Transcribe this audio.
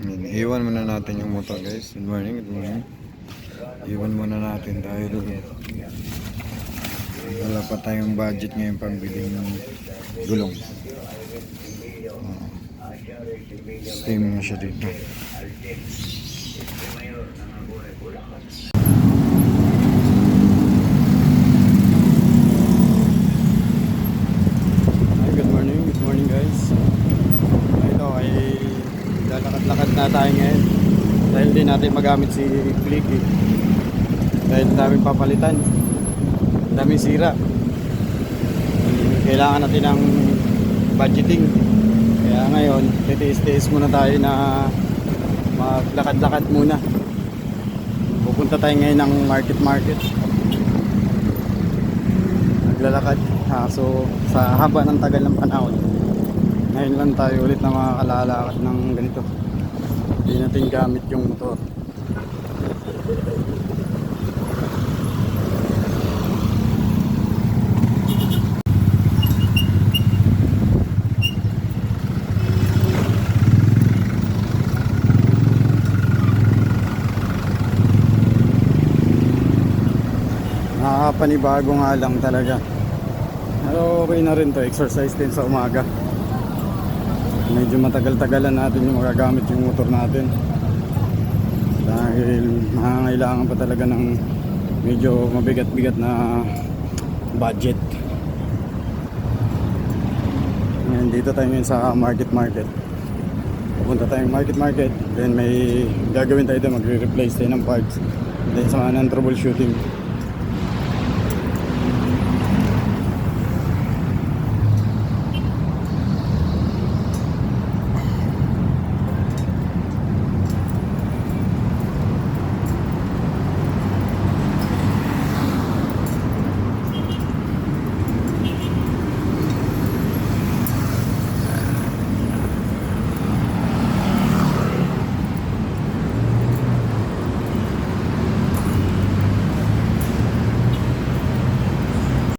Yan, iwan muna natin yung motor guys. Good morning, good morning. Iwan muna natin dahil wala pa tayong budget ngayon pambili ng gulong. Uh, steam na siya dito. Hi, good morning, good morning guys. Ito ay lalakad-lakad na tayo ngayon. Dahil di natin magamit si Clicky. Dahil daming papalitan. Daming sira. Kailangan natin ng budgeting. Kaya ngayon, titiis-tiis muna tayo na maglakad-lakad muna. Pupunta tayo ngayon ng market-market. Naglalakad. Ah, so, sa haba ng tagal ng panahon, ngayon lang tayo ulit na makakalakad ng ganito. Hindi natin gamit yung motor. Nakakapanibago nga lang talaga. Pero okay na rin to, exercise din sa umaga. Medyo matagal-tagalan natin yung magagamit yung motor natin. Dahil nangangailangan pa talaga ng medyo mabigat-bigat na budget. Ngayon dito tayo sa market market. Pupunta tayong market market. Then may gagawin tayo doon, magre-replace tayo ng parts. Then sa mga ng troubleshooting.